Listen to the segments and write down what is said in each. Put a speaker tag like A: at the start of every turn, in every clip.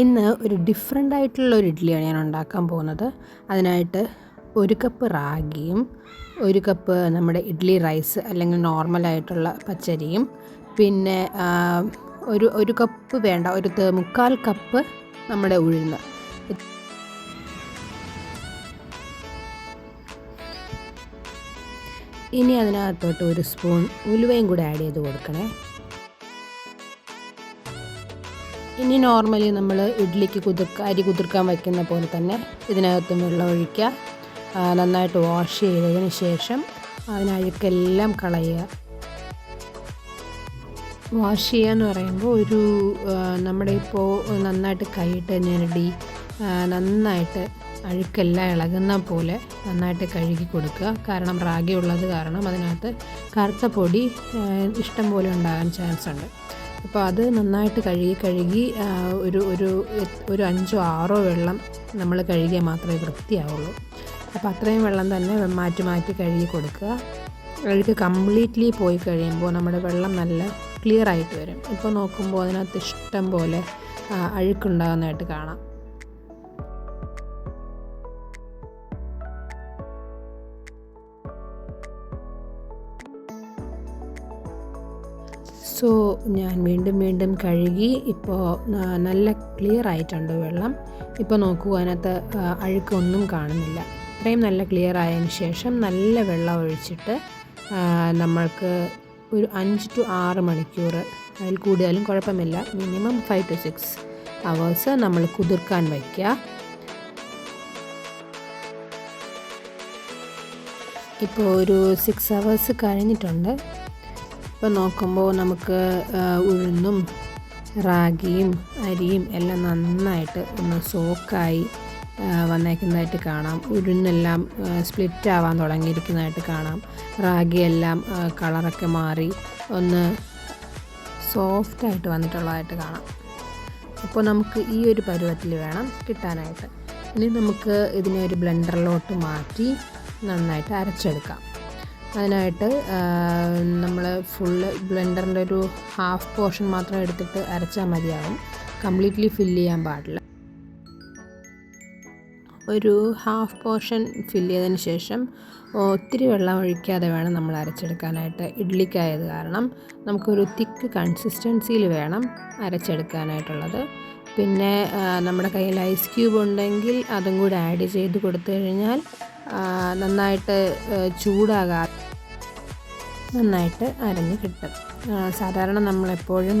A: ഇന്ന് ഒരു ഡിഫറെന്റ് ആയിട്ടുള്ള ഒരു ഇഡ്ഡലിയാണ് ഞാൻ ഉണ്ടാക്കാൻ പോകുന്നത്. അതിനായിട്ട് ഒരു കപ്പ് റാഗിയും ഒരു കപ്പ് നമ്മുടെ ഇഡ്ഡലി റൈസ് അല്ലെങ്കിൽ നോർമലായിട്ടുള്ള പച്ചരിയും പിന്നെ ഒരു ഒരു കപ്പ് വേണ്ട ഒരു മുക്കാൽ കപ്പ് നമ്മുടെ ഉഴുന്ന്. ഇനി അതിനകത്തോട്ട് ഒരു സ്പൂൺ ഉലുവയും കൂടെ ആഡ് ചെയ്ത് കൊടുക്കണേ. ഇനി നോർമലി നമ്മൾ ഇഡ്ഡലിക്ക് കുതിർക്ക അരി കുതിർക്കാൻ വയ്ക്കുന്ന പോലെ തന്നെ ഇതിനകത്തും വെള്ളം ഒഴിക്കുക നന്നായിട്ട് വാഷ് ചെയ്തതിന് ശേഷം അതിനഴുക്കെല്ലാം കളയുക. വാഷ് ചെയ്യുക എന്ന് പറയുമ്പോൾ ഒരു നമ്മുടെ ഇപ്പോൾ നന്നായിട്ട് കൈയിട്ട് ഞെരടി നന്നായിട്ട് അഴുക്കെല്ലാം ഇളകുന്ന പോലെ നന്നായിട്ട് കഴുകി കൊടുക്കുക. കാരണം റാഗി ഉള്ളത് കാരണം അതിനകത്ത് കറുത്ത പൊടി ഇഷ്ടം പോലെ ഉണ്ടാകാൻ ചാൻസ് ഉണ്ട്. അപ്പോൾ അത് നന്നായിട്ട് കഴുകി കഴുകി ഒരു ഒരു ഒരു അഞ്ചോ ആറോ വെള്ളം നമ്മൾ കഴുകിയാൽ മാത്രമേ വൃത്തിയാവുള്ളൂ. അപ്പോൾ അത്രയും വെള്ളം തന്നെ മാറ്റി മാറ്റി കഴുകി കൊടുക്കുക. അഴുക്ക് കംപ്ലീറ്റ്ലി പോയി കഴിയുമ്പോൾ നമ്മുടെ വെള്ളം നല്ല ക്ലിയർ ആയിട്ട് വരും. ഇപ്പോൾ നോക്കുമ്പോൾ അതിനകത്ത് ഇഷ്ടം പോലെ അഴുക്കുണ്ടാകുന്നതായിട്ട് കാണാം. സോ ഞാൻ വീണ്ടും വീണ്ടും കഴുകി ഇപ്പോൾ നല്ല ക്ലിയർ ആയിട്ടുണ്ട് വെള്ളം. ഇപ്പോൾ നോക്കൂ അതിനകത്ത് അഴുക്കൊന്നും കാണുന്നില്ല. ഇത്രയും നല്ല ക്ലിയർ ആയതിന് ശേഷം നല്ല വെള്ളം ഒഴിച്ചിട്ട് നമ്മൾക്ക് ഒരു അഞ്ച് ടു ആറ് മണിക്കൂർ അതിൽ കൂടുതലും കുഴപ്പമില്ല. Minimum five to six hours നമ്മൾ കുതിർക്കാൻ വയ്ക്കുക. ഇപ്പോൾ ഒരു സിക്സ് അവേഴ്സ് കഴിഞ്ഞിട്ടുണ്ട്. ഇപ്പോൾ നോക്കുമ്പോൾ നമുക്ക് ഉഴുന്നും റാഗിയും അരിയും എല്ലാം നന്നായിട്ട് ഒന്ന് സോക്കായി വന്നേക്കുന്നതായിട്ട് കാണാം. ഉഴുന്നെല്ലാം സ്പ്ലിറ്റ് ആവാൻ തുടങ്ങിയിരിക്കുന്നതായിട്ട് കാണാം. റാഗിയെല്ലാം കളറൊക്കെ മാറി ഒന്ന് സോഫ്റ്റായിട്ട് വന്നിട്ടുള്ളതായിട്ട് കാണാം. അപ്പോൾ നമുക്ക് ഈ ഒരു പരുവത്തിൽ വേണം കിട്ടാനായിട്ട്. ഇനി നമുക്ക് ഇതിനെ ഒരു ബ്ലെൻഡറിലോട്ട് മാറ്റി നന്നായിട്ട് അരച്ചെടുക്കാം. അതിനായിട്ട് നമ്മൾ ഫുള്ള് ബ്ലെൻഡറിന്റെ ഒരു ഹാഫ് പോർഷൻ മാത്രം എടുത്തിട്ട് അരച്ചാൽ മതിയാകും കംപ്ലീറ്റ്ലി ഫില്ല് ചെയ്യാൻ പാടില്ല. ഒരു ഹാഫ് പോർഷൻ ഫില്ല് ചെയ്തതിന് ശേഷം ഒത്തിരി വെള്ളം ഒഴിക്കാതെ വേണം നമ്മൾ അരച്ചെടുക്കാനായിട്ട്. ഇഡ്ലിക്കായത് കാരണം നമുക്കൊരു തിക്ക് കൺസിസ്റ്റൻസിയിൽ വേണം അരച്ചെടുക്കാനായിട്ടുള്ളത്. പിന്നെ നമ്മുടെ കയ്യിൽ ഐസ് ക്യൂബ് ഉണ്ടെങ്കിൽ അതും കൂടെ ആഡ് ചെയ്ത് കൊടുത്തു കഴിഞ്ഞാൽ നന്നായിട്ട് ചൂടാകാ നന്നായിട്ട് അരഞ്ഞ് കിട്ടും. സാധാരണ നമ്മളെപ്പോഴും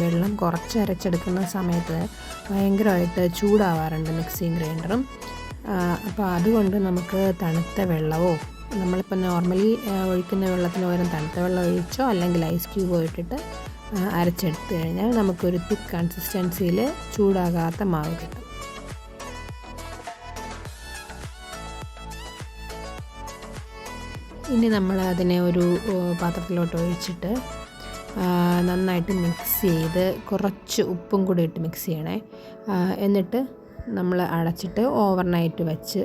A: വെള്ളം കുറച്ച് അരച്ചെടുക്കുന്ന സമയത്ത് ഭയങ്കരമായിട്ട് ചൂടാവാറുണ്ട് മിക്സിയും ഗ്രൈൻഡറും അപ്പോൾ അതുകൊണ്ട് നമുക്ക് തണുത്ത വെള്ളമോ നമ്മളിപ്പോൾ നോർമലി ഒഴിക്കുന്ന വെള്ളത്തിന് പകരം തണുത്ത വെള്ളം ഒഴിച്ചോ അല്ലെങ്കിൽ ഐസ് ക്യൂബോ ഇട്ടിട്ട് അരച്ചെടുത്ത് കഴിഞ്ഞാൽ നമുക്കൊരു തിക്ക് കൺസിസ്റ്റൻസിയിൽ ചൂടാകാത്ത മാവ് കിട്ടും. ഇനി നമ്മൾ അതിനെ ഒരു പാത്രത്തിലോട്ട് ഒഴിച്ചിട്ട് നന്നായിട്ട് മിക്സ് ചെയ്ത് കുറച്ച് ഉപ്പും കൂടി ഇട്ട് മിക്സ് ചെയ്യണേ. എന്നിട്ട് നമ്മൾ അടച്ചിട്ട് ഓവർനൈറ്റ് വെച്ച്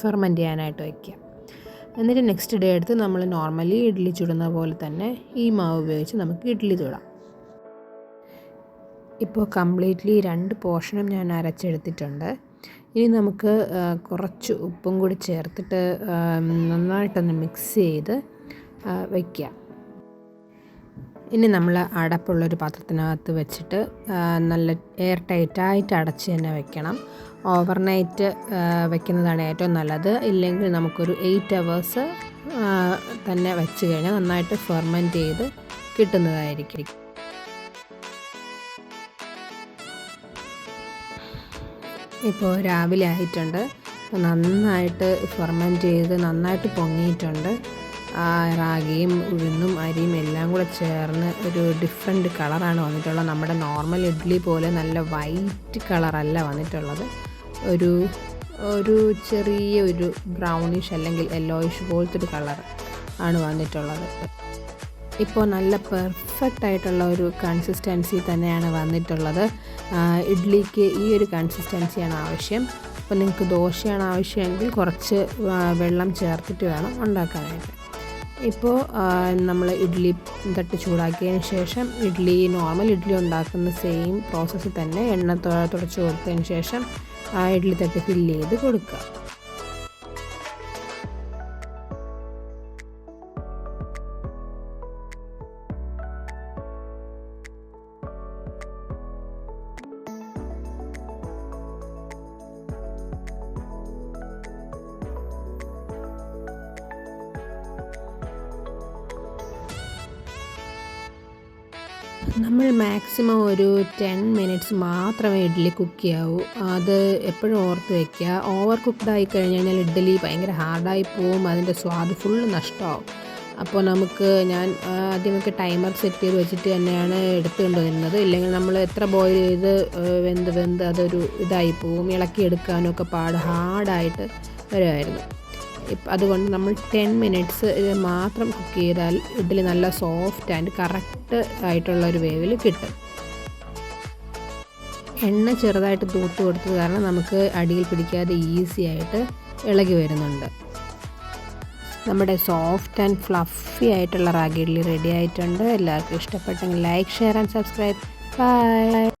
A: ഫെർമെന്റ് ചെയ്യാനായിട്ട് വയ്ക്കുക എന്നിട്ട് നെക്സ്റ്റ് ഡേ എടുത്ത് നമ്മൾ നോർമലി ഇഡ്ഡലി ചുടുന്ന പോലെ തന്നെ ഈ മാവ് ഉപയോഗിച്ച് നമുക്ക് ഇഡ്ഡലി ചുടാം. ഇപ്പോൾ കംപ്ലീറ്റ്ലി രണ്ട് പോർഷനും ഞാൻ അരച്ചെടുത്തിട്ടുണ്ട്. ഇനി നമുക്ക് കുറച്ച് ഉപ്പും കൂടി ചേർത്തിട്ട് നന്നായിട്ടൊന്ന് മിക്സ് ചെയ്ത് വയ്ക്കാം ഇനി നമ്മൾ അടപ്പുള്ളൊരു പാത്രത്തിനകത്ത് വെച്ചിട്ട് നല്ല എയർ ടൈറ്റായിട്ട് അടച്ച് തന്നെ വെക്കണം. ഓവർനൈറ്റ് വെക്കുന്നതാണ് ഏറ്റവും നല്ലത്. ഇല്ലെങ്കിൽ നമുക്കൊരു എയ്റ്റ് അവേഴ്സ് തന്നെ വെച്ച് കഴിഞ്ഞാൽ നന്നായിട്ട് ഫെർമെന്റ് ചെയ്ത് കിട്ടുന്നതായിരിക്കും. ഇപ്പോൾ രാവിലെ ആയിട്ടുണ്ട്. നന്നായിട്ട് ഫെർമെന്റ് ചെയ്ത് നന്നായിട്ട് പൊങ്ങിയിട്ടുണ്ട്. റാഗിയും ഉഴുന്നും അരിയും എല്ലാം കൂടെ ചേർന്ന് ഒരു ഡിഫറെന്റ് കളറാണ് വന്നിട്ടുള്ളത്. നമ്മുടെ നോർമൽ ഇഡ്ഡലി പോലെ നല്ല വൈറ്റ് കളറല്ല വന്നിട്ടുള്ളത്. ഒരു ഒരു ചെറിയ ഒരു ബ്രൗണിഷ് അല്ലെങ്കിൽ യെല്ലോയിഷ് പോലത്തെ ഒരു കളർ ആണ് വന്നിട്ടുള്ളത്. ഇപ്പോൾ നല്ല പെർഫെക്റ്റ് ആയിട്ടുള്ള ഒരു കൺസിസ്റ്റൻസി തന്നെയാണ് വന്നിട്ടുള്ളത്. ഇഡ്ലിക്ക് ഈ ഒരു കൺസിസ്റ്റൻസിയാണ് ആവശ്യം. അപ്പോൾ നിങ്ങൾക്ക് ദോശയാണ് ആവശ്യമെങ്കിൽ കുറച്ച് വെള്ളം ചേർത്തിട്ട് വേണം ഉണ്ടാക്കാനായിട്ട്. ഇപ്പോൾ നമ്മൾ ഇഡ്ഡലി തട്ട് ചൂടാക്കിയതിന് ശേഷം ഇഡ്ഡലി നോർമൽ ഇഡ്ഡലി ഉണ്ടാക്കുന്ന സെയിം പ്രോസസ്സിൽ തന്നെ എണ്ണ തുടച്ച് കൊടുത്തതിന് ശേഷം ആ ഇഡ്ഡലി തട്ട് ഫില്ല് ചെയ്ത് കൊടുക്കുക. നമ്മൾ മാക്സിമം ഒരു ടെൻ മിനിറ്റ്സ് മാത്രമേ ഇഡ്ഡലി കുക്ക് ചെയ്യാവൂ. അത് എപ്പോഴും ഓർത്ത് വയ്ക്കുക ഓവർ കുക്ക്ഡ് ആയി കഴിഞ്ഞ് കഴിഞ്ഞാൽ ഇഡ്ഡലി ഭയങ്കര ഹാർഡായി പോവും. അതിന്റെ സ്വാദ് ഫുള്ള് നഷ്ടമാവും. അപ്പോൾ നമുക്ക് ഞാൻ ആദ്യമൊക്കെ ടൈമർ സെറ്റ് ചെയ്ത് വെച്ചിട്ട് തന്നെയാണ് എടുത്തുകൊണ്ട് വരുന്നത് ഇല്ലെങ്കിൽ നമ്മൾ എത്ര ബോയിൽ ചെയ്ത് വെന്ത് വെന്ത് അതൊരു ഇതായി പോവും. ഇളക്കിയെടുക്കാനും ഒക്കെ പാട് ഹാർഡായിട്ട് വരുമായിരുന്നു. അതുകൊണ്ട് നമ്മൾ ടെൻ മിനിറ്റ്സ് മാത്രം കുക്ക് ചെയ്താൽ ഇഡ്ഡലി നല്ല സോഫ്റ്റ് ആൻഡ് കറക്റ്റ് ആയിട്ടുള്ള ഒരു വേവിൽ കിട്ടും. എണ്ണ ചെറുതായിട്ട് തൂത്ത് കൊടുത്തത് കാരണം നമുക്ക് അടിയിൽ പിടിക്കാതെ ഈസി ആയിട്ട് ഇളകി വരുന്നുണ്ട്. നമ്മുടെ സോഫ്റ്റ് ആൻഡ് ഫ്ലഫി ആയിട്ടുള്ള റാഗി ഇഡ്ഡലി റെഡി ആയിട്ടുണ്ട്. എല്ലാവർക്കും ഇഷ്ടപ്പെട്ടെങ്കിൽ like share and subscribe. Bye.